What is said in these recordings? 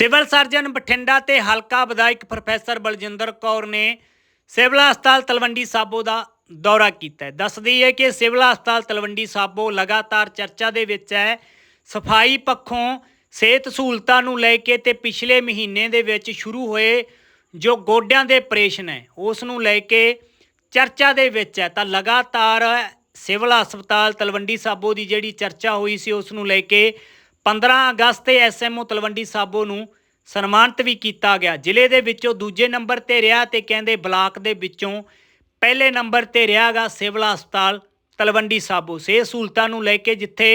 Civil surgeon Bathinda ਤੇ ਹਲਕਾ ਵਿਧਾਇਕ ਪ੍ਰੋਫੈਸਰ ਬਲਜਿੰਦਰ ਕੌਰ ਨੇ ਸਿਵਲ ਹਸਪਤਾਲ ਤਲਵੰਡੀ ਸਾਬੋ ਦਾ ਦੌਰਾ ਕੀਤਾ ਹੈ। ਦੱਸਦੀ ਹੈ ਕਿ ਸਿਵਲ ਹਸਪਤਾਲ ਤਲਵੰਡੀ ਸਾਬੋ ਲਗਾਤਾਰ ਚਰਚਾ ਦੇ ਵਿੱਚ ਹੈ। ਸਫ਼ਾਈ ਪੱਖੋਂ ਸਿਹਤ ਸਹੂਲਤਾਂ ਨੂੰ ਲੈ ਕੇ ਤੇ ਪਿਛਲੇ ਮਹੀਨੇ ਦੇ ਵਿੱਚ ਸ਼ੁਰੂ ਹੋਏ ਜੋ ਗੋਡਿਆਂ ਦੇ ਆਪਰੇਸ਼ਨ ਹੈ, ਉਸ ਨੂੰ ਲੈ ਕੇ ਚਰਚਾ ਦੇ ਵਿੱਚ ਹੈ। ਤਾਂ ਲਗਾਤਾਰ ਸਿਵਲ ਹਸਪਤਾਲ ਤਲਵੰਡੀ ਸਾਬੋ ਦੀ ਜਿਹੜੀ ਚਰਚਾ ਹੋਈ ਸੀ, ਉਸ ਨੂੰ ਲੈ ਕੇ 15 ਅਗਸਤ ਤੇ ਐਸਐਮਓ ਤਲਵੰਡੀ ਸਾਬੋ ਨੂੰ ਸਨਮਾਨਿਤ ਵੀ ਕੀਤਾ ਗਿਆ। ਜ਼ਿਲ੍ਹੇ ਦੇ ਵਿੱਚੋਂ ਦੂਜੇ ਨੰਬਰ ਤੇ ਰਿਹਾ ਤੇ ਕਹਿੰਦੇ ਬਲਾਕ ਦੇ ਵਿੱਚੋਂ ਪਹਿਲੇ ਨੰਬਰ ਤੇ ਰਿਹਾਗਾ ਸਿਵਲ ਹਸਪਤਾਲ ਤਲਵੰਡੀ ਸਾਬੋ। ਸਿਹਤ ਸਹੂਲਤਾਂ ਨੂੰ ਲੈ ਕੇ ਜਿੱਥੇ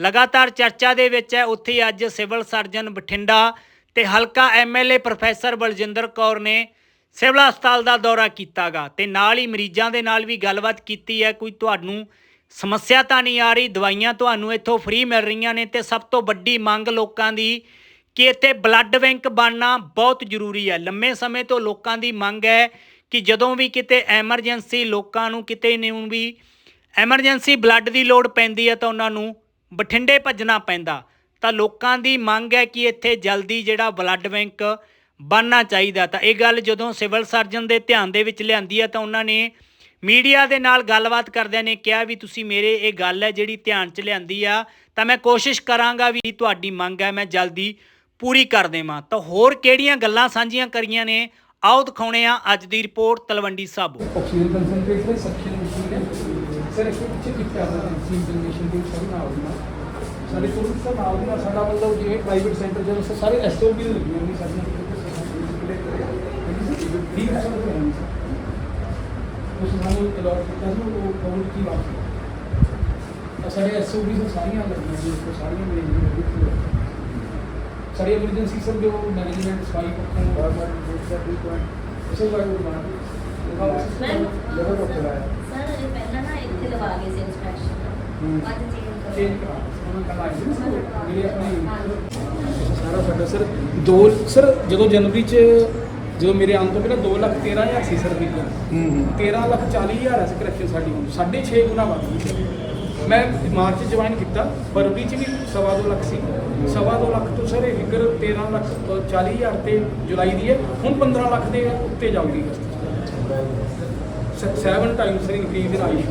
ਲਗਾਤਾਰ ਚਰਚਾ ਦੇ ਵਿੱਚ ਹੈ, ਉੱਥੇ ਹੀ ਅੱਜ ਸਿਵਲ ਸਰਜਨ ਬਠਿੰਡਾ ਤੇ ਹਲਕਾ ਐਮਐਲਏ ਪ੍ਰੋਫੈਸਰ ਬਲਜਿੰਦਰ ਕੌਰ ਨੇ ਸਿਵਲ ਹਸਪਤਾਲ ਦਾ ਦੌਰਾ ਕੀਤਾਗਾ ਤੇ ਨਾਲ ਹੀ ਮਰੀਜ਼ਾਂ ਦੇ ਨਾਲ ਵੀ ਗੱਲਬਾਤ ਕੀਤੀ ਹੈ। ਕੋਈ ਤੁਹਾਨੂੰ ਸਮੱਸਿਆ ਤਾਂ ਨਹੀਂ ਆ ਰਹੀ, ਦਵਾਈਆਂ ਤੁਹਾਨੂੰ ਇੱਥੋਂ ਫ੍ਰੀ ਮਿਲ ਰਹੀਆਂ ਨੇ ਤੇ ਸਭ ਤੋਂ ਵੱਡੀ ਮੰਗ ਲੋਕਾਂ ਦੀ ਕਿ ਇੱਥੇ ਬਲੱਡ ਬੈਂਕ ਬਣਨਾ ਬਹੁਤ ਜ਼ਰੂਰੀ ਹੈ। ਲੰਮੇ ਸਮੇਂ ਤੋਂ ਲੋਕਾਂ ਦੀ ਮੰਗ ਹੈ ਕਿ ਜਦੋਂ ਵੀ ਕਿਤੇ ਐਮਰਜੈਂਸੀ ਲੋਕਾਂ ਨੂੰ ਕਿਤੇ ਨੂੰ ਵੀ ਐਮਰਜੈਂਸੀ ਬਲੱਡ ਦੀ ਲੋੜ ਪੈਂਦੀ ਹੈ ਤਾਂ ਉਹਨਾਂ ਨੂੰ ਬਠਿੰਡੇ ਭੱਜਣਾ ਪੈਂਦਾ। ਤਾਂ ਲੋਕਾਂ ਦੀ ਮੰਗ ਹੈ ਕਿ ਇੱਥੇ ਜਲਦੀ ਜਿਹੜਾ ਬਲੱਡ ਬੈਂਕ ਬਣਨਾ ਚਾਹੀਦਾ। ਤਾਂ ਇਹ ਗੱਲ ਜਦੋਂ ਸਿਵਲ ਸਰਜਨ ਦੇ ਧਿਆਨ ਦੇ ਵਿੱਚ ਲਿਆਂਦੀ ਹੈ ਤਾਂ ਉਹਨਾਂ ਨੇ ਮੀਡੀਆ ਦੇ ਨਾਲ ਗੱਲਬਾਤ ਕਰਦਿਆਂ ਨੇ ਕਿਹਾ ਵੀ ਤੁਸੀਂ ਮੇਰੇ ਇਹ ਗੱਲ ਹੈ ਜਿਹੜੀ ਧਿਆਨ 'ਚ ਲਿਆਂਦੀ ਆ ਤਾਂ ਮੈਂ ਕੋਸ਼ਿਸ਼ ਕਰਾਂਗਾ ਵੀ ਤੁਹਾਡੀ ਮੰਗ ਹੈ ਮੈਂ ਜਲਦੀ ਪੂਰੀ ਕਰ ਦੇਵਾਂ ਤਾਂ ਹੋਰ ਕਿਹੜੀਆਂ ਗੱਲਾਂ ਸਾਂਝੀਆਂ ਕਰੀਆਂ ਨੇ ਆਓ ਦਿਖਾਉਣੇ ਆ ਅੱਜ ਦੀ report Talwandi Sabo oxygen concentrate ਦੇ ਸਕਸ਼ਨ ਮਸ਼ੀਨ ਹੈ ਸਰ ਇਸ ਵਿੱਚ ਕਿੱਥੇ ਆ ਜਾਂਦਾ ਆਕਸੀਜਨ ਜਨਰੇਸ਼ਨ ਦੀ ਸਭ ਨਾਲ ਦੀ ਸਾਡੇ ਕੋਲ ਸਭ ਨਾਲ ਸਾਡਾ ਮਤਲਬ ਜਿਵੇਂ ਪ੍ਰਾਈਵੇਟ ਸੈਂਟਰ ਜਦੋਂ ਸਾਰੇ ਐਸਓਬੀ ਲੱਗੀਆਂ ਨੇ ਸਾਡੀਆਂ ਠੀਕ ਹੈ ਨਾਲ ਅਲਾਟ ਕੀਤਾ ਸੀ ਉਹ ਕੋਲ ਕੀ ਬਾਤ ਹੈ ਤਾਂ ਸਾਡੇ ਐਸਓਬੀ ਸੇ ਸਾਰੀਆਂ ਲੱਗੀਆਂ ਉਸ ਸਾਰੀਆਂ ਮੇਰੇ ਸਾਡੀ ਐਮਰਜੈਂਸੀ ਸਰ ਜੋ ਮੈਨੇਜਮੈਂਟ ਸਫ਼ਾਈ ਪੱਖੋਂ ਬਣਾ ਡਾਕਟਰ ਆਇਆ ਸਰ ਇਹ ਪਹਿਲਾਂ ਨਾ ਇੱਥੇ ਲਵਾ ਗਏ ਸੀ ਅੱਜ ਚੇਂਜ ਚੇਂਜ ਕਰਾ ਉਹਨਾਂ ਕੱਲ ਆਏ ਸੀ ਨਾ ਜਿਹੜੇ ਆਪਣੇ ਸਾਰਾ ਸਾਡਾ ਸਰ ਦੋ ਸਰ ਜਦੋਂ ਜਨਵਰੀ ਚ ਜਦੋਂ ਮੇਰੇ ਆਉਣ ਤੋਂ ਪਹਿਲਾਂ 2 ਲੱਖ 13 ਹਜ਼ਾਰ ਸੀ ਸਰ ਬਿੱਲ 13 ਲੱਖ 40 ਹਜ਼ਾਰ ਹੈ ਕਰੈਕਸ਼ਨ ਸਾਡੀ ਹੁਣ। 6.5 ਗੁਣਾ ਵੱਧ ਗਈ ਮੈਂ ਮਾਰਚ ਚ ਜੁਆਇਨ ਕੀਤਾ ਫਰਵਰੀ ਚ ਵੀ ਸਵਾ ਦੋ ਲੱਖ ਸੀ। ਸਵਾ ਦੋ ਲੱਖ ਤੋਂ ਸਰ ਇਹ ਫਿਗਰ 13 ਲੱਖ 40 ਹਜ਼ਾਰ ਤੇ ਜੁਲਾਈ ਦੀ ਹੈ। ਹੁਣ 15 ਲੱਖ ਦੇ ਉੱਤੇ ਜਾਊਗੀ। Seven times sir increase in ਆਈ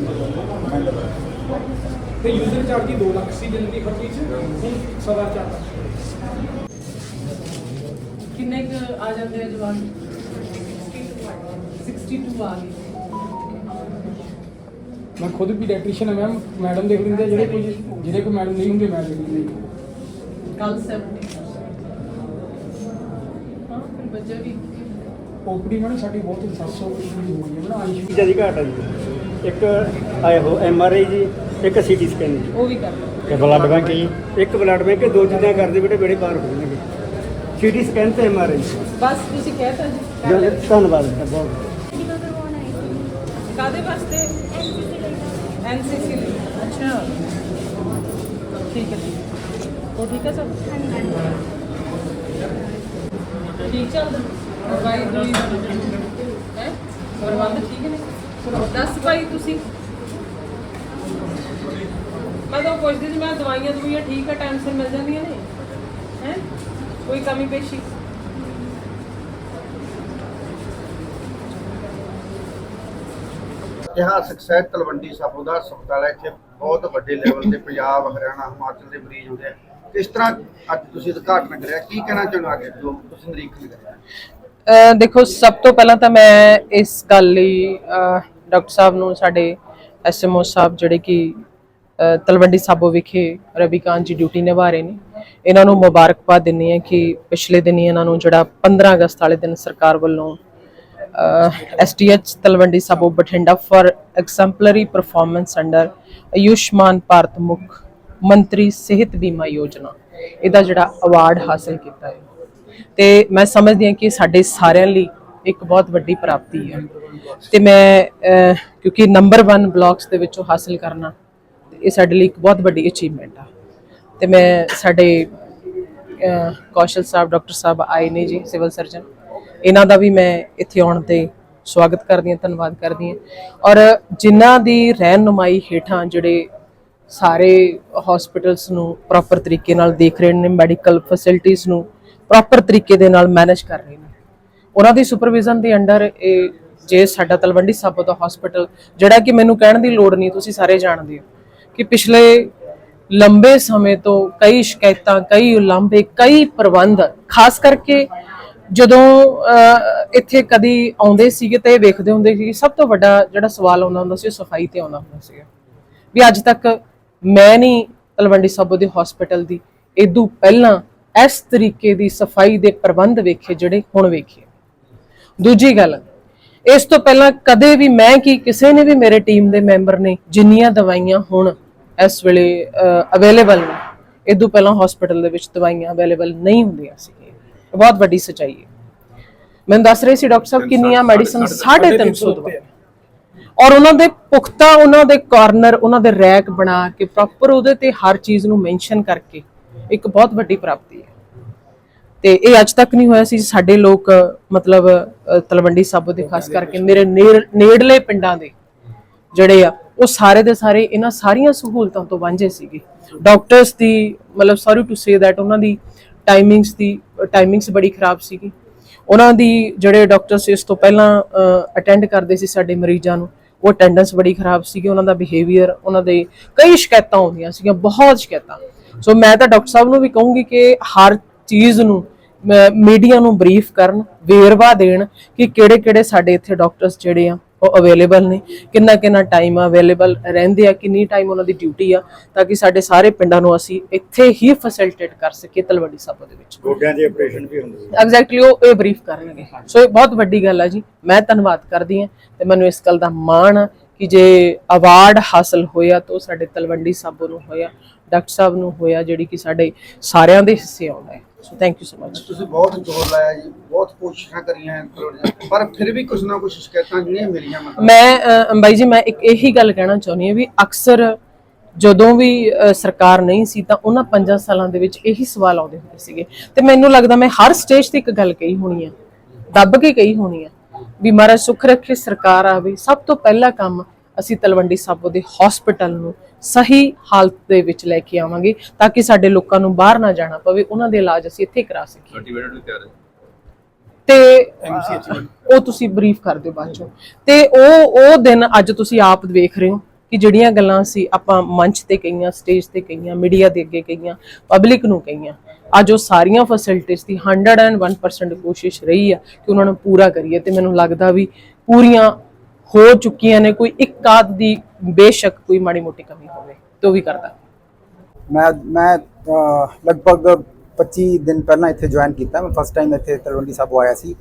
ਤੇ ਯੂਜ਼ਰ ਚਾਰਜ 2 ਲੱਖ ਸੀ ਜਨਵਰੀ ਫਰਵਰੀ ਚ। ਹੁਣ ਸਵਾ ਚਾਰ ਲੱਖ। ਕਿੰਨੇ ਕੁ ਆ ਜਾਂਦੇ ਆ ਜਵਾਨ? 62 ਆ ਗਏ। ਮੈਂ ਖੁਦ ਪੀਡੀਆਟ੍ਰੀਸ਼ੀਅਨ ਹਾਂ ਮੈਮ ਮੈਡਮ ਦੇਖ ਲੈਂਦੇ ਆ, ਜਿਹੜੇ ਕੋਈ ਜਿਹੜੇ ਕੋਈ ਮੈਡਮ ਨਹੀਂ ਹੁੰਦੇ ਮੈਂ ਦੇਖ ਲੈਂਦੇ ਕੱਲ 70 ਹਾਂ ਫਿਰ ਬੱਚੇ ਵੀ। ਓਪੀਡੀ ਮੈਡਮ ਸਾਡੀ ਬਹੁਤ 700 ਓਪੀਡੀ ਹੋ ਗਈ ਹੈ ਨਾ ਆਈਸ਼ੂ ਚੀਜ਼ਾਂ ਦੀ ਘਾਟ ਆ ਜੀ। ਇੱਕ ਆਏ ਹੋ ਐਮ ਆਰ ਆਈ ਜੀ ਇੱਕ ਸੀਟੀ ਸਕੈਨ ਜੀ। ਉਹ ਵੀ ਕਰ ਲਓ। ਤੇ ਬਲੱਡ ਬੈਂਕ ਜੀ। ਇੱਕ ਬਲੱਡ ਬੈਂਕ ਦੋ ਚੀਜ਼ਾਂ ਕਰਦੇ ਬੇਟੇ ਬੇੜੇ ਪਾਰ ਹੋ ਜਾਣਗੇ। ਸੀਟੀ ਸਕੈਨ ਤੇ ਐਮ ਆਰ ਆਈ ਬਸ ਤੁਸੀਂ ਕਹਿਤਾ ਜੀ ਕਰ ਲਿਆ। ਧੰਨਵਾਦ ਸਰ ਬਹੁਤ ਕਾਦੇ ਵਾਸਤੇ? ਐਨਸੀਸੀ ਲਈ ਅੱਛਾ। ਠੀਕ ਹੈ ਠੀਕ ਹੈ। ਉਹ ਠੀਕ ਹੈ ਸਭ? ਠੀਕ ਚੱਲ ਦਵਾਈ ਦਵਾਈ ਹੈ? ਪ੍ਰਬੰਧ ਠੀਕ ਨੇ? ਦੱਸ ਭਾਈ ਤੁਸੀਂ। ਮੈਂ ਤਾਂ ਪੁੱਛਦੀ ਸੀ ਮੈਂ ਦਵਾਈਆਂ ਦਵਾਈਆਂ ਠੀਕ ਹੈ ਟਾਈਮ ਸਿਰ ਮਿਲ ਜਾਂਦੀਆਂ ਨੇ। ਹੈ? ਕੋਈ ਕਮੀ ਪੇਸ਼ੀ? ਇਤਿਹਾਸਕ ਸ਼ਹਿਰ ਤਲਵੰਡੀ ਸਾਬੋ ਦਾ ਹਸਪਤਾਲ ਹੈ ਇੱਥੇ ਬਹੁਤ ਵੱਡੇ ਲੈਵਲ ਤੇ ਪੰਜਾਬ ਹਰਿਆਣਾ ਹਿਮਾਚਲ ਦੇ ਮਰੀਜ਼ ਹੁੰਦੇ ਆ। ਕਿਸ ਤਰ੍ਹਾਂ ਅੱਜ ਤੁਸੀਂ ਉਦਘਾਟਨ ਕਰਿਆ? ਕੀ ਕਹਿਣਾ ਚਾਹੁੰਦੇ ਅੱਗੇ ਜੋ ਤੁਸੀਂ ਨਿਰੀਖਣ ਕਰਿਆ? ਦੇਖੋ ਸਭ ਤੋਂ ਪਹਿਲਾਂ ਤਾਂ ਮੈਂ ਇਸ ਗੱਲ ਲਈ ਡਾਕਟਰ ਸਾਹਿਬ ਨੂੰ ਸਾਡੇ ਐਸਐਮਓ ਸਾਹਿਬ ਜਿਹੜੇ ਕਿ ਤਲਵੰਡੀ ਸਾਬੋ ਵਿਖੇ ਰਵੀਕਾਂਤ ਜੀ ਡਿਊਟੀ ਨਿਭਾ ਰਹੇ ਨੇ। ਇਹਨਾਂ ਨੂੰ ਮੁਬਾਰਕਬਾਦ ਦਿੰਨੀ ਹੈ ਕਿ ਪਿਛਲੇ ਦਿਨੀ ਇਹਨਾਂ ਨੂੰ ਜਿਹੜਾ 15 ਅਗਸਤ ਵਾਲੇ ਦਿਨ ਸਰਕਾਰ ਵੱਲੋਂ STH Talwandi Sabo Bathinda for exemplary performance under Ayushman Bharat ਮੁੱਖ ਮੰਤਰੀ ਸਿਹਤ ਬੀਮਾ ਯੋਜਨਾ ਇਹਦਾ ਜਿਹੜਾ ਅਵਾਰਡ ਹਾਸਲ ਕੀਤਾ ਹੈ। ਤੇ ਮੈਂ ਸਮਝਦੀ ਹਾਂ ਕਿ ਸਾਡੇ ਸਾਰਿਆਂ ਲਈ ਇੱਕ ਬਹੁਤ ਵੱਡੀ ਪ੍ਰਾਪਤੀ ਹੈ। ਤੇ ਮੈਂ ਅਹ, ਕਿਉਂਕਿ ਨੰਬਰ 1 ਬਲਾਕਸ ਦੇ ਵਿੱਚੋਂ ਹਾਸਲ ਕਰਨਾ ਇਹ ਸਾਡੇ ਲਈ ਇੱਕ ਬਹੁਤ ਵੱਡੀ ਅਚੀਵਮੈਂਟ ਆ। ਤੇ ਮੈਂ ਸਾਡੇ ਕੌਸ਼ਲ ਸਾਹਿਬ, ਡਾਕਟਰ ਸਾਹਿਬ ਆਏ ਨੇ ਜੀ, ਸਿਵਲ ਸਰਜਨ। ਇਹਨਾਂ ਦਾ ਵੀ ਮੈਂ ਇੱਥੇ ਆਉਣ ਤੇ ਸਵਾਗਤ ਕਰਦੀ ਹਾਂ, ਧੰਨਵਾਦ ਕਰਦੀ ਹਾਂ। ਔਰ ਜਿਨ੍ਹਾਂ ਦੀ ਰਹਿਨੁਮਾਈ ਹੇਠਾਂ ਜਿਹੜੇ ਸਾਰੇ ਹਸਪੀਟਲਸ ਨੂੰ ਪ੍ਰੋਪਰ ਤਰੀਕੇ ਨਾਲ ਦੇਖ ਰਹੇ ਨੇ ਮੈਡੀਕਲ ਫੈਸਿਲਿਟੀਆਂ ਨੂੰ ਪ੍ਰੋਪਰ ਤਰੀਕੇ ਦੇ ਨਾਲ ਮੈਨੇਜ ਕਰ ਰਹੇ ਨੇ। ਉਹਨਾਂ ਦੀ ਸੁਪਰਵਿਜ਼ਨ ਦੇ ਅੰਡਰ ਇਹ ਜੇ ਸਾਡਾ ਤਲਵੰਡੀ ਸਾਬੋ ਦਾ ਹਸਪੀਟਲ ਜਿਹੜਾ ਕਿ ਮੈਨੂੰ ਕਹਿਣ ਦੀ ਲੋੜ ਨਹੀਂ, ਤੁਸੀਂ ਸਾਰੇ ਜਾਣਦੇ ਹੋ ਕਿ ਪਿਛਲੇ ਲੰਬੇ ਸਮੇਂ ਤੋਂ ਕਈ ਸ਼ਿਕਾਇਤਾਂ ਕਈ ਉਲੰਭੇ ਕਈ ਪ੍ਰਬੰਧ ਖਾਸ ਕਰਕੇ ਜਦੋਂ ਅਹ, ਇੱਥੇ ਕਦੀ ਆਉਂਦੇ ਸੀਗੇ ਤਾਂ ਇਹ ਵੇਖਦੇ ਹੁੰਦੇ ਸੀ ਸਭ ਤੋਂ ਵੱਡਾ ਜਿਹੜਾ ਸਵਾਲ ਆਉਂਦਾ ਹੁੰਦਾ ਸੀ ਸਫ਼ਾਈ ਤੇ ਆਉਂਦਾ ਹੁੰਦਾ ਸੀਗਾ। ਵੀ ਅੱਜ ਤੱਕ ਮੈਂ ਨਹੀਂ ਤਲਵੰਡੀ ਸਾਬੋ ਦੇ ਹਸਪੀਟਲ ਦੀ ਇਦੋਂ ਪਹਿਲਾਂ ਇਸ ਤਰੀਕੇ ਦੀ ਸਫ਼ਾਈ ਦੇ ਪ੍ਰਬੰਧ ਵੇਖੇ ਜਿਹੜੇ ਹੁਣ ਵੇਖੇ। ਦੂਜੀ ਗੱਲ ਇਸ ਤੋਂ ਪਹਿਲਾਂ ਕਦੇ ਵੀ ਮੈਂ ਕੀ ਕਿਸੇ ਨੇ ਵੀ ਮੇਰੇ ਟੀਮ ਦੇ ਮੈਂਬਰ ਨੇ ਜਿੰਨੀਆਂ ਦਵਾਈਆਂ ਹੁਣ ਇਸ ਵੇਲੇ ਅਵੇਲੇਬਲ ਨੇ। ਇਦੋਂ ਪਹਿਲਾਂ ਹਸਪੀਟਲ ਦੇ ਵਿੱਚ ਦਵਾਈਆਂ ਅਵੇਲੇਬਲ ਨਹੀਂ ਹੁੰਦੀਆਂ ਸੀ ਇਹ ਬਹੁਤ ਵੱਡੀ ਸਚਾਈ ਹੈ। ਮੈਨੂੰ ਦੱਸ ਰਹੇ ਸੀ ਡਾਕਟਰ ਸਾਹਿਬ ਕਿੰਨੀਆਂ ਮੈਡੀਸਨ 350 ਦਵਾਈਆਂ। ਔਰ ਉਹਨਾਂ ਦੇ ਪੁਖਤਾ ਉਹਨਾਂ ਦੇ ਕਾਰਨਰ ਉਹਨਾਂ ਦੇ ਰੈਕ ਬਣਾ ਕੇ ਪ੍ਰੋਪਰ ਉਹਦੇ ਤੇ ਹਰ ਚੀਜ਼ ਨੂੰ ਮੈਂਸ਼ਨ ਕਰਕੇ ਇੱਕ ਬਹੁਤ ਵੱਡੀ ਪ੍ਰਾਪਤੀ ਹੈ। ਤੇ ਇਹ ਅੱਜ ਤੱਕ ਨਹੀਂ ਹੋਇਆ ਸੀ ਸਾਡੇ ਲੋਕ ਮਤਲਬ ਤਲਵੰਡੀ ਸਾਬੋ ਦੇ ਖਾਸ ਕਰਕੇ ਮੇਰੇ ਨੇੜ- ਨੇੜਲੇ ਪਿੰਡਾਂ ਦੇ ਜਿਹੜੇ ਆ, ਉਹ ਸਾਰੇ ਦੇ ਸਾਰੇ ਇਹਨਾਂ ਸਾਰੀਆਂ ਸਹੂਲਤਾਂ ਤੋਂ ਵਾਂਝੇ ਸੀਗੇ। ਡਾਕਟਰਸ ਦੀ ਮਤਲਬ ਸੌਰੀ ਟੂ ਸੇ ਥੈਟ ਉਹਨਾਂ ਦੀ ਟਾਈਮਿੰਗਸ ਦੀ ਟਾਈਮਿੰਗਸ ਬੜੀ ਖਰਾਬ ਸੀਗੀ। ਉਹਨਾਂ ਦੀ ਜਿਹੜੇ ਡਾਕਟਰਸ ਇਸ ਤੋਂ ਪਹਿਲਾਂ ਅਟੈਂਡ ਕਰਦੇ ਸੀ ਸਾਡੇ ਮਰੀਜ਼ਾਂ ਨੂੰ, ਉਹ ਅਟੈਂਡੈਂਸ ਬੜੀ ਖਰਾਬ ਸੀਗੀ, ਉਹਨਾਂ ਦਾ ਬਿਹੇਵੀਅਰ ਉਹਨਾਂ ਦੇ ਕਈ ਸ਼ਿਕਾਇਤਾਂ ਆਉਂਦੀਆਂ ਸੀਗੀਆਂ, ਬਹੁਤ ਸ਼ਿਕਾਇਤਾਂ। ਸੋ ਮੈਂ ਤਾਂ ਡਾਕਟਰ ਸਾਹਿਬ ਨੂੰ ਵੀ ਕਹੂੰਗੀ ਕਿ ਹਰ ਚੀਜ਼ ਨੂੰ ਮੀਡੀਆ ਨੂੰ ਬਰੀਫ ਕਰਨ, ਵੇਰਵਾ ਦੇਣ ਕਿ ਕਿਹੜੇ-ਕਿਹੜੇ ਸਾਡੇ ਇੱਥੇ ਡਾਕਟਰਸ ਜਿਹੜੇ ਆ ਉਹ ਅਵੇਲੇਬਲ ਨੇ। ਕਿੰਨਾ ਕਿੰਨਾ ਟਾਈਮ ਅਵੇਲੇਬਲ ਰਹਿੰਦੇ ਆ ਕਿੰਨੀ ਟਾਈਮ ਉਹਨਾਂ ਦੀ ਡਿਊਟੀ ਆ ਤਾਂ ਕਿ ਸਾਡੇ ਸਾਰੇ ਪਿੰਡਾਂ ਨੂੰ ਅਸੀਂ ਇੱਥੇ ਹੀ ਫੈਸਿਲਿਟੇਟ ਕਰ ਸਕੀਏ ਤਲਵੰਡੀ ਸਾਬੋ ਦੇ ਵਿੱਚ। ਗੋਡਿਆਂ ਦੇ ਆਪਰੇਸ਼ਨ ਵੀ ਹੁੰਦੇ ਸੀ ਐਗਜ਼ੈਕਟਲੀ ਉਹ ਇਹ ਬਰੀਫ ਕਰਨਗੇ। ਸੋ ਇਹ ਬਹੁਤ ਵੱਡੀ ਗੱਲ ਹੈ ਜੀ। ਮੈਂ ਧੰਨਵਾਦ ਕਰਦੀ ਹਾਂ ਤੇ ਮੈਨੂੰ ਇਸ ਗੱਲ ਦਾ ਮਾਣ ਆ ਕਿ ਜੇ ਅਵਾਰਡ ਹਾਸਲ ਹੋਇਆ ਤਾਂ ਉਹ ਸਾਡੇ ਤਲਵੰਡੀ ਸਾਬੋ ਨੂੰ ਹੋਇਆ ਡਾਕਟਰ ਸਾਹਿਬ ਨੂੰ ਹੋਇਆ ਜਿਹੜੀ ਕਿ ਸਾਡੇ ਸਾਰਿਆਂ ਦੇ ਹਿੱਸੇ ਆਉਂਦਾ ਹੈ। So thank you so much ਤੁਸੀਂ ਬਹੁਤ ਜ਼ੋਰ ਲਾਇਆ ਜੀ ਬਹੁਤ ਕੋਸ਼ਿਸ਼ਾਂ ਕਰੀਆਂ ਪਰ ਫਿਰ ਵੀ ਕੁਝ ਨਾ ਕੁਝ ਸ਼ਿਕਾਇਤਾਂ ਜਿਹੜੀਆਂ ਮਿਲੀਆਂ ਮਤਲਬ। ਮੈਂ ਅੰਬਾਈ ਜੀ ਮੈਂ ਇੱਕ ਇਹੀ ਗੱਲ ਕਹਿਣਾ ਚਾਹੁੰਦੀ ਹਾਂ ਵੀ ਅਕਸਰ ਜਦੋਂ ਵੀ ਸਰਕਾਰ ਨਹੀਂ ਸੀ ਤਾਂ ਉਹਨਾਂ 5 ਸਾਲਾਂ ਦੇ ਵਿੱਚ ਇਹੀ ਸਵਾਲ ਆਉਂਦੇ ਹੁੰਦੇ ਸੀਗੇ। ਤੇ ਮੈਨੂੰ ਲੱਗਦਾ ਮੈਂ ਹਰ ਸਟੇਜ ਤੇ ਇੱਕ ਗੱਲ ਕਹੀ ਹੋਣੀ ਹੈ ਦੱਬ ਕੇ ਕਹੀ ਹੋਣੀ ਹੈ ਵੀ ਮਹਾਰਾਜ ਸੁੱਖ ਰੱਖੇ ਸਰਕਾਰ ਆਵੇ। ਸਭ ਤੋਂ ਪਹਿਲਾ ਕੰਮ ਅਸੀਂ ਤਲਵੰਡੀ ਸਾਬੋ ਦੇ ਹਸਪੀਟਲ ਨੂੰ ਸਹੀ ਹਾਲਤ ਦੇ ਵਿੱਚ ਲੈ ਕੇ ਆਵਾਂਗੇ ਤਾਂ ਕਿ ਸਾਡੇ ਲੋਕਾਂ ਨੂੰ ਬਾਹਰ ਨਾ ਜਾਣਾ ਪਵੇ ਉਹਨਾਂ ਦੇ ਇਲਾਜ ਅਸੀਂ ਇੱਥੇ ਕਰਾ ਸਕੀਏ। ਸਰਟੀਫਿਕੇਟ ਵੀ ਤਿਆਰ ਹੈ? ਤੇ ਉਹ ਤੁਸੀਂ ਬਰੀਫ ਕਰ ਦਿਓ ਬਾਅਦ ਚੋਂ। ਤੇ ਉਹ ਉਹ ਦਿਨ ਅੱਜ ਤੁਸੀਂ ਆਪ ਦੇਖ ਰਹੇ ਹੋ ਕਿ ਜਿਹੜੀਆਂ ਗੱਲਾਂ ਸੀ ਆਪਾਂ ਮੰਚ ਤੇ ਕਹੀਆਂ ਸਟੇਜ ਤੇ ਕਹੀਆਂ ਮੀਡੀਆ ਦੇ ਅੱਗੇ ਕਹੀਆਂ ਪਬਲਿਕ ਨੂੰ ਕਹੀਆਂ ਅੱਜ ਉਹ ਸਾਰੀਆਂ ਫੈਸਿਲਿਟੀਆਂ ਦੀ 101% ਕੋਸ਼ਿਸ਼ ਰਹੀ ਆ ਕਿ ਉਹਨਾਂ ਨੂੰ ਪੂਰਾ ਕਰੀਏ ਤੇ ਮੈਨੂੰ ਲੱਗਦਾ ਵੀ ਪੂਰੀਆਂ ਹੋ ਚੁੱਕੀਆਂ ਨੇ, ਕੋਈ ਇੱਕ ਆਧ ਦੀ ਬੇਸ਼ੱਕ ਕੋਈ ਮਾੜੀ ਮੋਟੀ ਕਮੀ ਹੋਵੇ, ਤੇ ਉਹ ਵੀ ਕਰਦਾ। ਮੈਂ ਮੈਂ ਲਗਭਗ 25 ਦਿਨ ਪਹਿਲਾਂ ਇੱਥੇ ਜੁਆਇਨ ਕੀਤਾ। ਮੈਂ ਫਸਟ ਟਾਈਮ ਇੱਥੇ ਤਲਵੰਡੀ ਸਾਹਿਬ ਆਇਆ ਸੀ।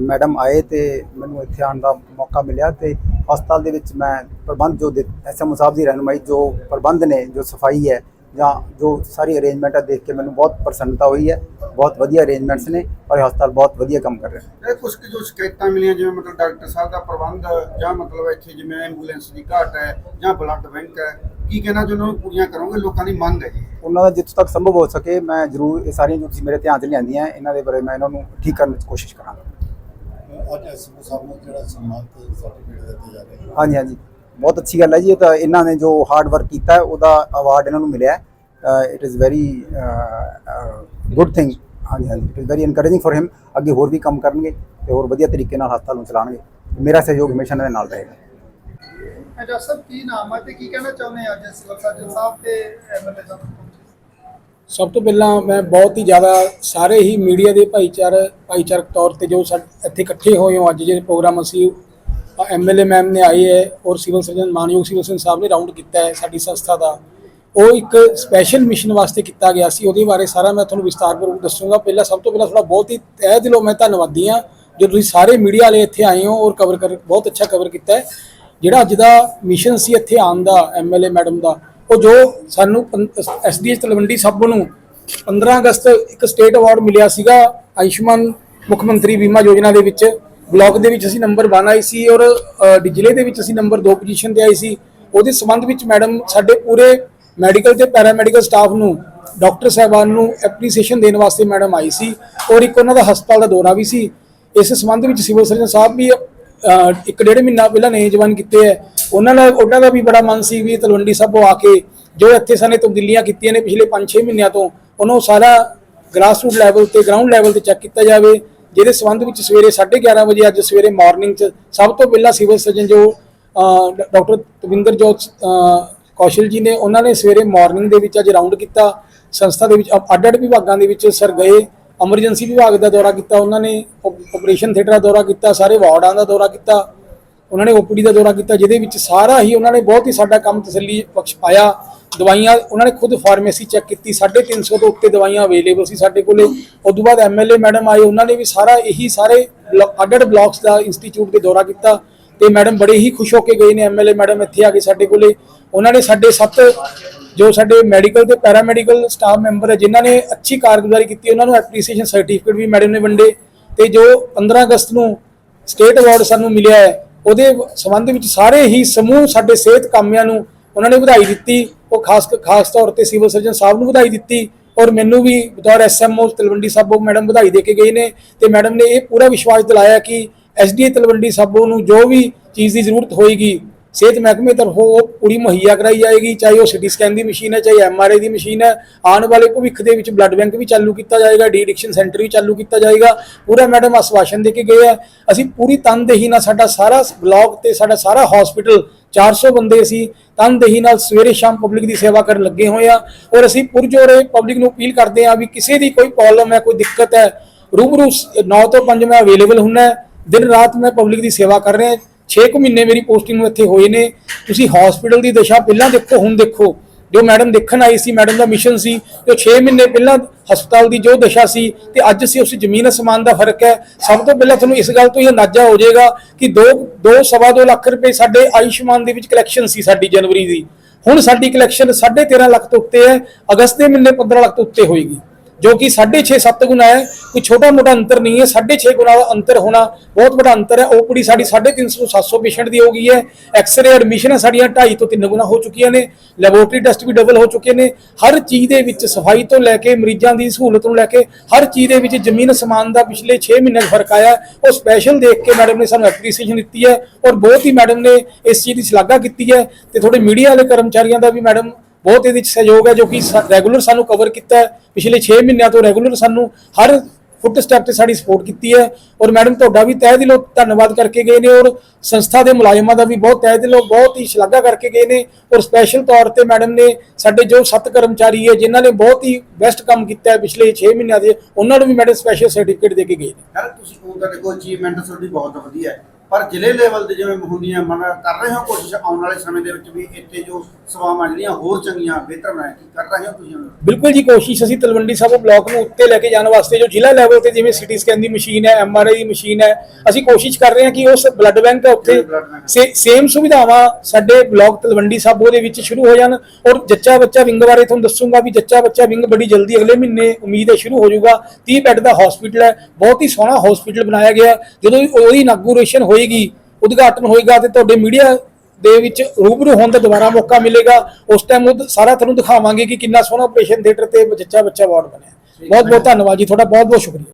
ਮੈਡਮ ਆਏ ਤੇ ਮੈਨੂੰ ਇੱਥੇ ਆਉਣ ਦਾ ਮੌਕਾ ਮਿਲਿਆ ਤੇ ਹਸਪਤਾਲ ਦੇ ਵਿੱਚ ਮੈਂ ਪ੍ਰਬੰਧ ਜੋ ਐਸਐਮਓ ਸਾਹਿਬ ਦੀ ਰਹਿਨੁਮਾਈ ਜੋ ਪ੍ਰਬੰਧ ਨੇ, ਜੋ ਸਫ਼ਾਈ ਹੈ ਜਾਂ ਜੋ ਸਾਰੀ ਅਰੇਂਜਮੈਂਟ ਹੈ ਦੇਖ ਕੇ ਮੈਨੂੰ ਬਹੁਤ ਪ੍ਰਸੰਨਤਾ ਹੋਈ ਹੈ। ਬਹੁਤ ਵਧੀਆ ਅਰੇਂਜਮੈਂਟਸ ਨੇ ਔਰ ਇਹ ਹਸਪਤਾਲ ਬਹੁਤ ਵਧੀਆ ਕੰਮ ਕਰ ਰਿਹਾ। ਹੈ ਇਹ ਕੁਝ ਕੁ ਜੋ ਸ਼ਿਕਾਇਤਾਂ ਮਿਲੀਆਂ ਜਿਵੇਂ ਮਤਲਬ ਡਾਕਟਰ ਸਾਹਿਬ ਦਾ ਪ੍ਰਬੰਧ ਜਾਂ ਮਤਲਬ ਇੱਥੇ ਜਿਵੇਂ ਐਂਬੂਲੈਂਸ ਦੀ ਘਾਟ ਹੈ ਜਾਂ ਬਲੱਡ ਬੈਂਕ ਹੈ ਕੀ ਕਹਿਣਾ ਚਾਹੁੰਦੇ ਹੋ? ਪੂਰੀਆਂ ਕਰੋਗੇ? ਲੋਕਾਂ ਦੀ ਮੰਗ ਹੈ ਜੀ। ਉਹਨਾਂ ਦਾ ਜਿੱਥੋਂ ਤੱਕ ਸੰਭਵ ਹੋ ਸਕੇ ਮੈਂ ਜ਼ਰੂਰ ਇਹ ਸਾਰੀਆਂ ਜੋ ਤੁਸੀਂ ਮੇਰੇ ਧਿਆਨ 'ਚ ਲਿਆਂਦੀਆਂ ਇਹਨਾਂ ਦੇ ਬਾਰੇ ਮੈਂ ਇਹਨਾਂ ਨੂੰ ਠੀਕ ਕਰਨ ਦੀ ਕੋਸ਼ਿਸ਼ ਕਰਾਂਗਾ। ਅੱਜ ਐਸਐਮਓ ਸਾਹਿਬ ਨੂੰ ਜਿਹੜਾ ਸਨਮਾਨ ਤੇ ਸਰਟੀਫਿਕੇਟ ਦਿੱਤੇ ਜਾ ਰਹੇ ਨੇ। ਹਾਂਜੀ ਹਾਂਜੀ। ਬਹੁਤ ਅੱਛੀ ਗੱਲ ਹੈ ਜੀ ਇਹ ਤਾਂ ਇਹਨਾਂ ਨੇ ਜੋ ਹਾਰਡ ਵਰਕ ਕੀਤਾ ਉਹਦਾ ਅਵਾਰਡ ਇਹਨਾਂ ਨੂੰ ਮਿਲਿਆ it is very good thing ਹਾਂਜੀ ਹਾਂਜੀ it is very encouraging for him ਅੱਗੇ ਹੋਰ ਵੀ ਕੰਮ ਕਰਨਗੇ ਤੇ ਹੋਰ ਵਧੀਆ ਤਰੀਕੇ ਨਾਲ ਹਸਪਤਾਲ ਨੂੰ ਚਲਾਉਣਗੇ। ਮੇਰਾ ਸਹਿਯੋਗ ਹਮੇਸ਼ਾ ਇਹਨਾਂ ਦੇ ਨਾਲ ਰਹੇਗਾ। ਡਾਕਟਰ ਸਾਹਿਬ ਕੀ ਨਾਮ ਹੈ ਤੇ ਕੀ ਕਹਿਣਾ ਚਾਹੁੰਦੇ ਆ ਅੱਜ ਸਿਵਲ ਸਰਜਨ ਸਾਹਿਬ ਤੇ ਐਮਐਲਏ ਸਾਹਿਬ ਸਭ ਤੋਂ ਪਹਿਲਾਂ ਮੈਂ ਬਹੁਤ ਹੀ ਜ਼ਿਆਦਾ ਸਾਰੇ ਹੀ ਮੀਡੀਆ ਦੇ ਭਾਈਚਾਰ ਭਾਈਚਾਰਕ ਤੌਰ ਤੇ ਜੋ ਸਾ- ਇੱਥੇ ਇਕੱਠੇ ਹੋਏ ਹੋ ਅੱਜ ਜਿਹੜੇ ਪ੍ਰੋਗਰਾਮ ਅਸੀਂ ਐਮਐਲਏ ਮੈਮ ਨੇ ਆਏ ਹੈ ਔਰ ਸਿਵਲ ਸਰਜਨ ਮਾਨਯੋਗ ਸਿਵਲ ਸਰਜਨ ਸਾਹਿਬ ਨੇ ਰਾਉਂਡ ਕੀਤਾ ਹੈ ਸਾਡੀ ਸੰਸਥਾ ਦਾ। ਉਹ ਇੱਕ ਸਪੈਸ਼ਲ ਮਿਸ਼ਨ ਵਾਸਤੇ ਕੀਤਾ ਗਿਆ ਸੀ। ਉਹਦੇ ਬਾਰੇ ਸਾਰਾ ਮੈਂ ਤੁਹਾਨੂੰ ਵਿਸਤਾਰਪੂਰਵਕ ਦੱਸੂਗਾ। ਪਹਿਲਾਂ ਸਭ ਤੋਂ ਪਹਿਲਾਂ ਤੁਹਾਡਾ ਬਹੁਤ ਹੀ ਤਹਿ ਦਿਲੋਂ ਮੈਂ ਧੰਨਵਾਦੀ ਹਾਂ। ਜੋ ਤੁਸੀਂ ਸਾਰੇ ਮੀਡੀਆ ਵਾਲੇ ਇੱਥੇ ਆਏ ਹੋ ਔਰ ਕਵਰ ਕਰ ਬਹੁਤ ਅੱਛਾ ਕਵਰ ਕੀਤਾ ਹੈ। ਜਿਹੜਾ ਅੱਜ ਦਾ ਮਿਸ਼ਨ ਸੀ ਇੱਥੇ ਆਉਣ ਦਾ ਐਮਐਲਏ ਮੈਡਮ ਦਾ, ਉਹ ਜੋ ਸਾਨੂੰ ਐਸਡੀਐਸ ਤਲਵੰਡੀ ਸਭ ਨੂੰ 15 ਅਗਸਤ ਇੱਕ ਸਟੇਟ ਅਵਾਰਡ ਮਿਲਿਆ ਸੀਗਾ ਆਯੁਸ਼ਮਾਨ ਮੁੱਖ ਮੰਤਰੀ ਬੀਮਾ ਯੋਜਨਾ ਦੇ ਵਿੱਚ। ਬਲਾਕ ਦੇ ਵਿੱਚ ਅਸੀਂ ਨੰਬਰ 1 ਆਈ ਸੀ ਔਰ ਜ਼ਿਲ੍ਹੇ ਦੇ ਵਿੱਚ ਅਸੀਂ ਨੰਬਰ 2 ਪੋਜੀਸ਼ਨ ਤੇ ਆਈ ਸੀ। ਉਹਦੇ ਸੰਬੰਧ ਵਿੱਚ ਮੈਡਮ ਸਾਡੇ ਪੂਰੇ ਮੈਡੀਕਲ ਤੇ ਪੈਰਾਮੈਡੀਕਲ ਸਟਾਫ ਨੂੰ, ਡਾਕਟਰ ਸਾਹਿਬਾਨ ਨੂੰ ਐਪਰੀਸੀਏਸ਼ਨ ਦੇਣ ਵਾਸਤੇ ਮੈਡਮ ਆਈ ਸੀ ਔਰ ਇੱਕ ਉਹਨਾਂ ਦਾ ਹਸਪਤਾਲ ਦਾ ਦੌਰਾ ਵੀ ਸੀ। ਇਸ ਸੰਬੰਧ ਵਿੱਚ ਸਿਵਲ ਸਰਜਨ ਸਾਹਿਬ ਵੀ ਇੱਕ ਡੇਢ ਮਹੀਨਾ ਪਹਿਲਾਂ ਨੇ ਜਵਾਨ ਕੀਤੇ ਹੈ ਉਹਨਾਂ ਦਾ ਉਹਨਾਂ ਦਾ ਵੀ ਬੜਾ ਮਨ ਸੀ ਵੀ ਤਲਵੰਡੀ ਸਾਬੋ ਆ ਕੇ ਜੋ ਇੱਥੇ ਸਾਨੇ ਤਬਦੀਲੀਆਂ ਕੀਤੀਆਂ ਨੇ ਪਿਛਲੇ 5-6 ਮਹੀਨਿਆਂ ਤੋਂ, ਉਹਨਾਂ ਸਾਰਾ ਗ੍ਰਾਸਰੂਟ ਲੈਵਲ ਤੇ ਗਰਾਊਂਡ ਲੈਵਲ ਤੇ ਚੈੱਕ ਕੀਤਾ ਜਾਵੇ। ਜਿਹਦੇ ਸੰਬੰਧ ਵਿੱਚ ਸਵੇਰੇ 11:30 ਵਜੇ ਅੱਜ ਸਵੇਰੇ ਮਾਰਨਿੰਗ 'ਚ ਸਭ ਤੋਂ ਪਹਿਲਾਂ ਸਿਵਲ ਸਰਜਨ ਜੋ ਡਾਕਟਰ ਤਵਿੰਦਰ ਜੋਤ ਕੌਸ਼ਲ ਜੀ ਨੇ ਉਹਨਾਂ ਨੇ ਸਵੇਰੇ ਮਾਰਨਿੰਗ ਦੇ ਵਿੱਚ ਅੱਜ ਰਾਉਂਡ ਕੀਤਾ। ਸੰਸਥਾ ਦੇ ਵਿੱਚ ਅੱਡ ਅੱਡ ਵਿਭਾਗਾਂ ਦੇ ਵਿੱਚ ਸਰ ਗਏ। ਐਮਰਜੈਂਸੀ ਵਿਭਾਗ ਦਾ ਦੌਰਾ ਕੀਤਾ ਉਹਨਾਂ ਨੇ। ਆਪਰੇਸ਼ਨ ਥੀਏਟਰ ਦਾ ਦੌਰਾ ਕੀਤਾ। ਸਾਰੇ ਵਾਰਡਾਂ ਦਾ ਦੌਰਾ ਕੀਤਾ। ਉਹਨਾਂ ਨੇ ਓਪੀਡੀ ਦਾ ਦੌਰਾ ਕੀਤਾ, ਜਿਹਦੇ ਵਿੱਚ ਸਾਰਾ ਹੀ ਉਹਨਾਂ ਨੇ ਬਹੁਤ ਹੀ ਸਾਡਾ ਕੰਮ ਤਸੱਲੀ ਬਖਸ਼ ਪਾਇਆ। ਦਵਾਈਆਂ, ਉਹਨਾਂ ਨੇ ਖੁਦ ਫਾਰਮੇਸੀ ਚੈੱਕ ਕੀਤੀ 350 ਤੋਂ ਉੱਤੇ ਦਵਾਈਆਂ ਅਵੇਲੇਬਲ ਸੀ ਸਾਡੇ ਕੋਲੇ। ਉਸ ਤੋਂ ਬਾਅਦ ਐਮਐਲਏ ਮੈਡਮ ਆਏ, ਉਹਨਾਂ ਨੇ ਵੀ ਸਾਰਾ ਇਹੀ ਸਾਰੇ ਬਲੋ- ਅੱਡ-ਅੱਡ ਬਲਾਕਸ ਦਾ ਇੰਸਟੀਚਿਊਟ ਦੇ ਦੌਰਾ ਕੀਤਾ ਤੇ ਮੈਡਮ ਬੜੇ ਹੀ ਖੁਸ਼ ਹੋ ਕੇ ਗਏ ਨੇ ਐਮਐਲਏ ਮੈਡਮ ਇੱਥੇ ਆ ਕੇ ਸਾਡੇ ਕੋਲੇ। ਉਹਨਾਂ ਨੇ ਸਾਡੇ ਸੱਤ, ਜੋ ਸਾਡੇ ਮੈਡੀਕਲ ਤੇ ਪੈਰਾਮੈਡੀਕਲ ਸਟਾਫ ਮੈਂਬਰ ਹੈ, ਜਿਨ੍ਹਾਂ ਨੇ ਅੱਛੀ ਕਾਰਗੁਜ਼ਾਰੀ ਕੀਤੀ, ਉਹਨਾਂ ਨੂੰ ਐਪਰੀਸੀਏਸ਼ਨ ਸਰਟੀਫਿਕੇਟ ਵੀ ਮੈਡਮ ਨੇ ਵੰਡੇ ਤੇ ਜੋ 15 ਅਗਸਤ ਨੂੰ ਸਟੇਟ ਅਵਾਰਡ ਸਾਨੂੰ ਮਿਲਿਆ ਹੈ, ਉਹਦੇ ਸੰਬੰਧ ਵਿੱਚ ਸਾਰੇ ਹੀ ਸਮੂਹ ਸਾਡੇ ਸਿਹਤ ਕਾਮਿਆਂ ਨੂੰ ਉਹਨਾਂ ਨੇ ਵਧਾਈ ਦਿੱਤੀ। ਉਹ ਖਾਸ ਖਾਸ ਤੌਰ ਤੇ ਸਿਵਲ ਸਰਜਨ ਸਾਹਿਬ ਨੂੰ ਵਧਾਈ ਦਿੱਤੀ ਔਰ ਮੈਨੂੰ ਵੀ ਬਤੌਰ ਐਸਐਮਓ ਤਲਵੰਡੀ ਸਾਬੋ ਮੈਡਮ ਵਧਾਈ ਦੇ ਕੇ ਗਏ ਨੇ ਤੇ ਮੈਡਮ ਨੇ ਇਹ ਪੂਰਾ ਵਿਸ਼ਵਾਸ ਦਿਲਾਇਆ ਕਿ ਐਸਡੀਏ ਤਲਵੰਡੀ ਸਾਬੋ ਨੂੰ ਜੋ ਵੀ ਚੀਜ਼ ਦੀ ਜ਼ਰੂਰਤ ਹੋਏਗੀ, ਸਿਹਤ ਮਹਿਕਮੇ ਤਰਫੋਂ ਉਹ ਪੂਰੀ ਮੁਹੱਈਆ ਕਰਾਈ ਜਾਏਗੀ, ਚਾਹੇ ਉਹ ਸਿਟੀ ਸਕੈਨ ਦੀ ਮਸ਼ੀਨ ਹੈ, ਚਾਹੇ ਐਮਆਰਆਈ ਦੀ ਮਸ਼ੀਨ ਹੈ, ਆਉਣ ਵਾਲੇ ਭਵਿੱਖ ਦੇ ਵਿੱਚ ਬਲੱਡ ਬੈਂਕ ਵੀ ਚਾਲੂ ਕੀਤਾ ਜਾਏਗਾ ਡੀ ਐਡਿਕਸ਼ਨ ਸੈਂਟਰ ਵੀ ਚਾਲੂ ਕੀਤਾ ਜਾਏਗਾ, ਪੂਰਾ ਮੈਡਮ ਆਸਵਾਸ਼ਨ ਦੇ ਕੇ ਗਏ ਆ ਅਸੀਂ ਪੂਰੀ ਤਨਦੇਹੀ ਨਾਲ ਸਾਡਾ ਸਾਰਾ ਬਲਾਕ ਤੇ ਸਾਡਾ ਸਾਰਾ ਹਸਪੀਟਲ 400 ਬੰਦੇ ਅਸੀਂ ਤਨਦੇਹੀ ਨਾਲ ਸਵੇਰੇ ਸ਼ਾਮ ਪਬਲਿਕ ਦੀ ਸੇਵਾ ਕਰਨ ਲੱਗੇ ਹੋਏ ਆ ਔਰ ਅਸੀਂ ਪੁਰਜੋਰੇ ਪਬਲਿਕ ਨੂੰ ਅਪੀਲ ਕਰਦੇ ਆ ਵੀ ਕਿਸੇ ਦੀ ਕੋਈ ਪ੍ਰੋਬਲਮ ਹੈ, ਕੋਈ ਦਿੱਕਤ ਹੈ, ਰੂਬਰੂ 9 ਤੋਂ 5 ਮੈਂ ਅਵੇਲੇਬਲ ਹੁੰਨਾ ਦਿਨ ਰਾਤ ਮੈਂ ਪਬਲਿਕ ਦੀ ਸੇਵਾ ਕਰ ਰਿਹਾ 6 ਕੁ ਮਹੀਨੇ ਮੇਰੀ ਪੋਸਟਿੰਗ ਨੂੰ ਇੱਥੇ ਹੋਏ ਨੇ, ਤੁਸੀਂ ਹਸਪੀਟਲ ਦੀ ਦਸ਼ਾ ਪਹਿਲਾਂ ਦੇਖੋ, ਹੁਣ ਦੇਖੋ। ਜੋ ਮੈਡਮ ਦੇਖਣ ਆਈ ਸੀ, ਮੈਡਮ ਦਾ ਮਿਸ਼ਨ ਸੀ, ਜੋ 6 ਮਹੀਨੇ ਪਹਿਲਾਂ ਹਸਪਤਾਲ ਦੀ ਜੋ ਦਸ਼ਾ ਸੀ ਤੇ ਅੱਜ ਅਸੀਂ ਉਸ ਜ਼ਮੀਨ ਅਸਮਾਨ ਦਾ ਫ਼ਰਕ ਹੈ। ਸਭ ਤੋਂ ਪਹਿਲਾਂ ਤੁਹਾਨੂੰ ਇਸ ਗੱਲ ਤੋਂ ਇਹ ਅੰਦਾਜ਼ਾ ਹੋ ਜਾਏਗਾ ਕਿ 2 2 ਸਵਾ 2 ਲੱਖ ਰੁਪਏ ਸਾਡੇ ਆਯੁਸ਼ਮਾਨ ਦੇ ਵਿੱਚ ਕਲੈਕਸ਼ਨ ਸੀ ਸਾਡੀ ਜਨਵਰੀ ਦੀ। ਹੁਣ ਸਾਡੀ ਕਲੈਕਸ਼ਨ 13.5 ਲੱਖ ਤੋਂ ਉੱਤੇ ਹੈ, ਅਗਸਤ ਦੇ ਮਹੀਨੇ 15 ਲੱਖ ਤੋਂ ਉੱਤੇ ਹੋਏਗੀ। ਜੋ ਕਿ 6.5 7 ਗੁਣਾ ਹੈ। ਕੋਈ ਛੋਟਾ ਮੋਟਾ ਅੰਤਰ ਨਹੀਂ ਹੈ। 6.5 ਗੁਣਾ ਦਾ ਅੰਤਰ ਹੋਣਾ ਬਹੁਤ ਵੱਡਾ ਅੰਤਰ ਹੈ। ਓਪੀਡੀ ਸਾਡੀ 350 ਤੋਂ 700 ਪੇਸ਼ੈਂਟ ਦੀ ਹੋ ਗਈ ਹੈ। ਐਕਸ-ਰੇ ਐਡਮਿਸ਼ਨ ਸਾਡੀਆਂ 2.5 ਤੋਂ 3 ਗੁਣਾ ਹੋ ਚੁੱਕੀਆਂ ਨੇ। ਲੈਬੋਰੇਟਰੀ ਟੈਸਟ ਵੀ ਡਬਲ ਹੋ ਚੁੱਕੇ ਨੇ। ਹਰ ਚੀਜ਼ ਦੇ ਵਿੱਚ ਸਫ਼ਾਈ ਤੋਂ ਲੈ ਕੇ ਮਰੀਜ਼ਾਂ ਦੀ ਸਹੂਲਤ ਨੂੰ ਲੈ ਕੇ ਹਰ ਚੀਜ਼ ਦੇ ਵਿੱਚ ਜ਼ਮੀਨ ਸਮਾਨ ਦਾ ਪਿਛਲੇ 6 ਮਹੀਨੇ ਦਾ ਫ਼ਰਕ ਆਇਆ। ਉਹ ਸਪੈਸ਼ਲ ਦੇਖ ਕੇ ਮੈਡਮ ਨੇ ਸਾਨੂੰ ਐਪਰੀਸੀਏਸ਼ਨ ਦਿੱਤੀ ਹੈ। ਔਰ ਬਹੁਤ ਹੀ ਮੈਡਮ ਨੇ ਇਸ ਚੀਜ਼ ਦੀ ਸ਼ਲਾਘਾ ਕੀਤੀ ਹੈ। ਤੇ ਥੋੜੇ ਮੀਡੀਆ ਵਾਲੇ ਕਰਮਚਾਰੀਆਂ ਦਾ ਵੀ ਮੈਡਮ ਬਹੁਤ ਇਹਦੇ ਵਿੱਚ ਸਹਿਯੋਗ ਹੈ ਜੋ ਕਿ ਰੈਗੂਲਰ ਸਾਨੂੰ ਕਵਰ ਕੀਤਾ ਹੈ। ਪਿਛਲੇ 6 ਮਹੀਨਿਆਂ ਤੋਂ ਰੈਗੂਲਰ ਸਾਨੂੰ ਹਰ ਫੁੱਟ ਸਟੈਪ ਤੇ ਸਾਡੀ ਸਪੋਰਟ ਕੀਤੀ ਹੈ। ਔਰ ਮੈਡਮ ਤੁਹਾਡਾ ਵੀ ਤਹਿ ਦਿਲੋਂ ਧੰਨਵਾਦ ਕਰਕੇ ਗਏ ਨੇ ਔਰ ਸੰਸਥਾ ਦੇ ਮੁਲਾਜ਼ਮਾਂ ਦਾ ਵੀ ਬਹੁਤ ਤਹਿ ਦਿਲੋਂ ਬਹੁਤ ਹੀ ਸ਼ਲਾਘਾ ਕਰਕੇ ਗਏ ਨੇ। ਔਰ ਸਪੈਸ਼ਲ ਤੌਰ ਤੇ ਮੈਡਮ ਨੇ ਸਾਡੇ ਜੋ ਸੱਤ ਕਰਮਚਾਰੀ ਹੈ, ਜਿਨ੍ਹਾਂ ਨੇ ਬਹੁਤ ਹੀ ਬੈਸਟ ਕੰਮ ਕੀਤਾ ਹੈ ਪਿਛਲੇ 6 ਮਹੀਨਿਆਂ ਦੇ, ਉਹਨਾਂ ਨੂੰ ਵੀ ਮੈਡਮ ਸਪੈਸ਼ਲ ਸਰਟੀਫਿਕੇਟ ਦੇ ਕੇ ਗਏ ਨੇ। ਯਾਰ ਤੁਸੀਂ ਉਹ ਤੁਹਾਡੇ ਕੋਲ ਅਚੀਵਮੈਂਟ ਤੁਹਾਡੀ ਬਹੁਤ ਵਧੀਆ ਹੈ। ਪਰ ਜ਼ਿਲ੍ਹੇ ਲੈਵਲ ਤੇ ਜਿਵੇਂ ਹੁੰਦੀਆਂ ਮਨ ਕਰ ਰਹੇ ਹੋ ਕੋਸ਼ਿਸ਼ ਆਉਣ ਵਾਲੇ ਸਮੇਂ ਦੇ ਵਿੱਚ ਵੀ ਇੱਥੇ ਜੋ ਸੇਵਾਵਾਂ ਜਿਹੜੀਆਂ ਹੋਰ ਚੰਗੀਆਂ ਬਿਹਤਰ ਬਣਾਇਆ ਕੀ ਕਰ ਰਹੇ ਹੋ ਤੁਸੀਂ? ਬਿਲਕੁਲ ਜੀ ਕੋਸ਼ਿਸ਼ ਅਸੀਂ ਤਲਵੰਡੀ ਸਾਬੋ ਬਲਾਕ ਨੂੰ ਉੱਤੇ ਲੈ ਕੇ ਜਾਣ ਵਾਸਤੇ ਜੋ ਜ਼ਿਲ੍ਹਾ ਲੈਵਲ ਤੇ ਜਿਵੇਂ ਸਿਟੀ ਸਕੈਨ ਦੀ ਮਸ਼ੀਨ ਹੈ ਐਮਆਰਆਈ ਦੀ ਮਸ਼ੀਨ ਹੈ ਅਸੀਂ ਕੋਸ਼ਿਸ਼ ਕਰ ਰਹੇ ਹਾਂ ਕਿ ਉਸ ਬਲੱਡ ਬੈਂਕ ਹੈ ਉੱਥੇ ਸੇਮ ਸੁਵਿਧਾਵਾਂ ਸਾਡੇ ਬਲਾਕ ਤਲਵੰਡੀ ਸਾਬੋ ਦੇ ਵਿੱਚ ਸ਼ੁਰੂ ਹੋ ਜਾਣ ਔਰ ਜੱਚਾ ਬੱਚਾ ਵਿੰਗ ਬਾਰੇ ਤੁਹਾਨੂੰ ਦੱਸੂਗਾ ਵੀ ਜੱਚਾ ਬੱਚਾ ਵਿੰਗ ਬੜੀ ਜਲਦੀ ਅਗਲੇ ਮਹੀਨੇ ਉਮੀਦ ਹੈ ਸ਼ੁਰੂ ਹੋ ਜਾਊਗਾ 30 ਬੈੱਡ ਦਾ ਹਸਪੀਟਲ ਹੈ ਬਹੁਤ ਹੀ ਸੋਹਣਾ ਹਸਪੀਟਲ ਬਣਾਇਆ ਗਿਆ। ਜਦੋਂ ਉਹਦੀ ਇਨਾਗੂਰੇਸ਼ਨ ਹੋਏਗੀ ਉਦਘਾਟਨ ਹੋਏਗਾ ਤੇ ਤੁਹਾਡੇ ਮੀਡੀਆ ਦੇ ਵਿੱਚ ਰੂਬਰੂ ਹੋਣ ਦਾ ਦੁਬਾਰਾ ਮੌਕਾ ਮਿਲੇਗਾ। ਉਸ ਟਾਈਮ ਉਹ ਸਾਰਾ ਤੁਹਾਨੂੰ ਦਿਖਾਵਾਂਗੇ ਕਿ ਕਿੰਨਾ ਸੋਹਣਾ ਆਪਰੇਸ਼ਨ ਥੀਏਟਰ ਤੇ ਜੱਚਾ ਬੱਚਾ ਵਾਰਡ ਬਣਿਆ। ਬਹੁਤ ਬਹੁਤ ਧੰਨਵਾਦ ਜੀ ਤੁਹਾਡਾ ਬਹੁਤ ਬਹੁਤ ਸ਼ੁਕਰੀਆ।